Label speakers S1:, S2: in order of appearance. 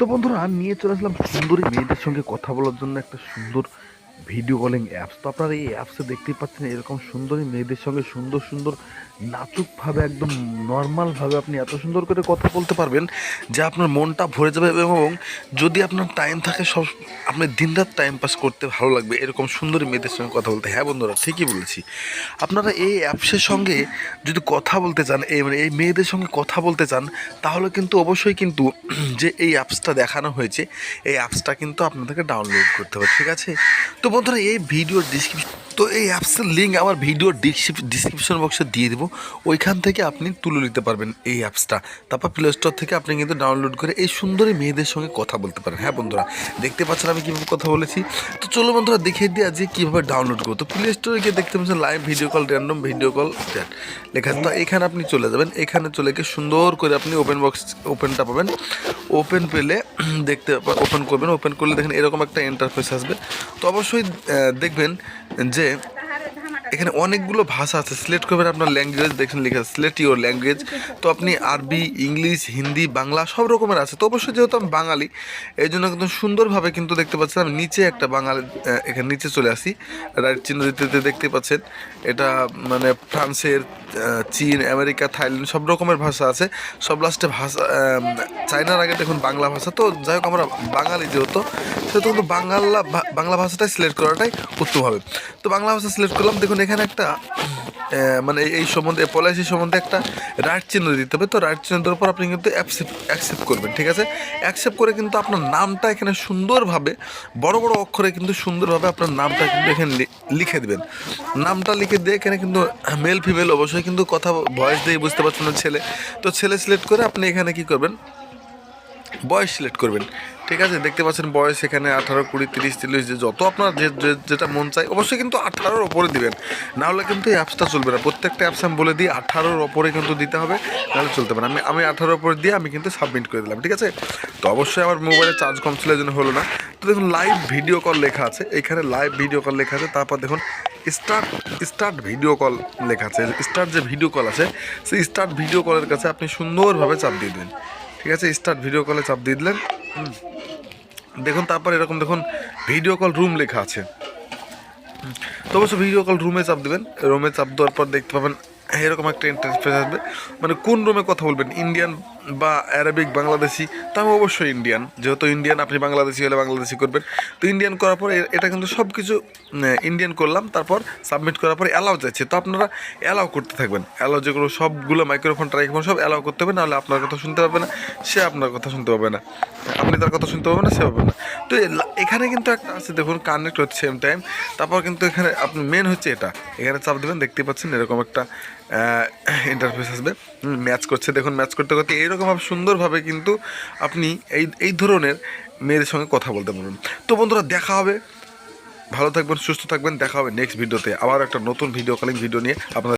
S1: তো বন্ধুরা নিয়ে চলে আসলাম সুন্দরী মেয়েদের সঙ্গে কথা বলার জন্য একটা সুন্দর ভিডিও কলিং অ্যাপস তো আপনারা এই অ্যাপসে দেখতেই পাচ্ছেন এরকম সুন্দরী মেয়েদের সঙ্গে সুন্দর সুন্দর নাচুকভাবে একদম নর্মালভাবে আপনি এত সুন্দর করে কথা বলতে পারবেন যে আপনার মনটা ভরে যাবে এবং যদি আপনার টাইম থাকে সব, আপনি দিনরাত টাইম পাস করতে ভালো লাগবে এরকম সুন্দরী মেয়েদের সঙ্গে কথা বলতে। হ্যাঁ বন্ধুরা, ঠিকই বলেছি। আপনারা এই অ্যাপসের সঙ্গে যদি কথা বলতে চান, এই মানে এই মেয়েদের সঙ্গে কথা বলতে চান, তাহলে কিন্তু অবশ্যই কিন্তু যে এই অ্যাপসটা দেখানো হয়েছে, এই অ্যাপসটা কিন্তু আপনাদেরকে ডাউনলোড করতে হবে, ঠিক আছে? তো বন্ধুরা, এই ভিডিও ডিসক্রিপশন তো এই অ্যাপসের লিঙ্ক আমার ভিডিও ডিসক্রিপশন বক্সে দিয়ে দেবো। ওইখান থেকে আপনি তুলে নিতে পারবেন এই অ্যাপসটা তারপর প্লে স্টোর থেকে আপনি কিন্তু ডাউনলোড করে এই সুন্দরী মেয়েদের সঙ্গে কথা বলতে পারেন। হ্যাঁ বন্ধুরা, দেখতে পাচ্ছেন আমি কীভাবে কথা বলেছি? তো চলো বন্ধুরা, দেখিয়ে দিয়ে আজকে কীভাবে ডাউনলোড করব। তো প্লে স্টোরে গিয়ে দেখতে পাচ্ছেন live video call random video call লেখা। তো এখানে আপনি চলে যাবেন। এখানে চলে গিয়ে সুন্দর করে আপনি ওপেন বক্স ওপেনটা পাবেন। ওপেন পেলে দেখতে ওপেন করবেন। ওপেন করলে দেখেন এরকম একটা ইন্টারফেস আসবে। তো অবশ্যই দেখবেন যে এখানে অনেকগুলো ভাষা আছে। সিলেক্ট করবেন আপনার ল্যাঙ্গুয়েজ দেখেন লেখা সিলেক্ট ইউর ল্যাঙ্গুয়েজ তো আপনি আরবি, ইংলিশ, হিন্দি, বাংলা সব রকমের আছে। তো অবশ্যই যেহেতু আমি বাঙালি, এই জন্য কিন্তু সুন্দরভাবে কিন্তু দেখতে পাচ্ছেন আমি নিচে একটা বাঙালি এখানে নিচে চলে আসি। রাইট চিহ্ন দিতে দেখতে পাচ্ছেন। এটা মানে ফ্রান্সের চীন, আমেরিকা, থাইল্যান্ড সব রকমের ভাষা আছে। সব লাস্টে ভাষা চায়নার আগে দেখুন বাংলা ভাষা। তো যাই হোক, আমরা বাঙালি যেহেতু, সেহেতু কিন্তু বাংলা বাংলা ভাষাটাই সিলেক্ট করাটাই উত্তম হবে। তো বাংলা ভাষা সিলেক্ট করলাম। দেখুন এখানে একটা মানে এই সম্বন্ধে পলিসি সম্বন্ধে একটা রাইট চিহ্ন দিতে হবে। তো রাইট চিহ্ন দেওয়ার পর আপনি কিন্তু অ্যাকসেপ্ট অ্যাকসেপ্ট করবেন, ঠিক আছে? অ্যাকসেপ্ট করে কিন্তু আপনার নামটা এখানে সুন্দরভাবে, বড় বড় অক্ষরে কিন্তু সুন্দরভাবে আপনার নামটা কিন্তু এখানে লিখে দেবেন। নামটা লিখে দিয়ে এখানে কিন্তু মেল ফিমেল অবশ্যই কিন্তু কথা ভয়েস দিয়ে বুঝতে পারছেন না ছেলে। তো ছেলে সিলেক্ট করে আপনি এখানে কি করবেন? বয়স সিলেক্ট করবেন। ঠিক আছে, দেখতে পাচ্ছেন বয়স এখানে আঠারো, কুড়ি, তিরিশ তিরিশ, যে যত আপনার যে যেটা মন চায়, অবশ্যই কিন্তু আঠারোর ওপরে দিবেন। নাহলে কিন্তু এই অ্যাপসটা চলবে না। প্রত্যেকটা অ্যাপস আমি বলে দিই, আঠারোর ওপরে কিন্তু দিতে হবে, নাহলে চলতে পারে। আমি আমি আঠারোর ওপরে দিয়ে আমি কিন্তু সাবমিট করে দিলাম, ঠিক আছে? তো অবশ্যই আমার মোবাইলে চার্জ কম ছিল জন্য হলো না। তো দেখুন লাইভ ভিডিও কল লেখা আছে। এখানে লাইভ ভিডিও কল লেখা আছে। তারপর দেখুন স্টার্ট স্টার্ট ভিডিও কল লেখা আছে। স্টার্ট যে ভিডিও কল আছে, সেই স্টার্ট ভিডিও কলের কাছে আপনি সুন্দরভাবে চাপ দিয়ে দেবেন। ঠিক আছে স্টার্ট ভিডিও কলে চাপ দিয়ে দিলেন। দেখুন, তারপর এরকম দেখুন ভিডিও কল রুম লেখা আছে। তো অবশ্য ভিডিও কল রুমে চাপ দেবেন রুমে চাপ দেওয়ার পর দেখতে পাবেন, এরকম একটা ইন্টারফেস আসবে মানে কোন রুমে কথা বলবেন ইন্ডিয়ান বা অ্যারাবিক বাংলাদেশি তা আমি অবশ্যই ইন্ডিয়ান যেহেতু ইন্ডিয়ান আপনি বাংলাদেশি হলে বাংলাদেশি করবেন। তো ইন্ডিয়ান করার পর এটা কিন্তু সব কিছু ইন্ডিয়ান করলাম। তারপর সাবমিট করার পর অ্যালাউ যাচ্ছে। তো আপনারা অ্যালাউ করতে থাকবেন। অ্যালাউ যেগুলো সবগুলো মাইক্রোফোন ট্রাইফোন সব অ্যালাউ করতে হবে, নাহলে আপনার কথা শুনতে পাবে না, সে আপনার কথা শুনতে পাবে না। আপনি তার কথা শুনতে পাবে না, সে পাবে না। তো এখানে কিন্তু একটা আছে, দেখুন কানেক্ট হচ্ছে সেম টাইম তারপর কিন্তু এখানে আপনি মেন হচ্ছে এটা। এখানে চাপ দেবেন, দেখতে পাচ্ছেন, এরকম একটা ইন্টারফেস আসবে। ম্যাচ করছে। দেখুন ম্যাচ করতে করতে এইরকমভাবে সুন্দরভাবে কিন্তু আপনি এই এই ধরনের মেয়েদের সঙ্গে কথা বলতে পারবেন। তো বন্ধুরা, দেখা হবে। ভালো থাকবেন, সুস্থ থাকবেন। দেখা হবে নেক্সট ভিডিওতে আবার একটা নতুন ভিডিও কলিং ভিডিও নিয়ে আপনাদের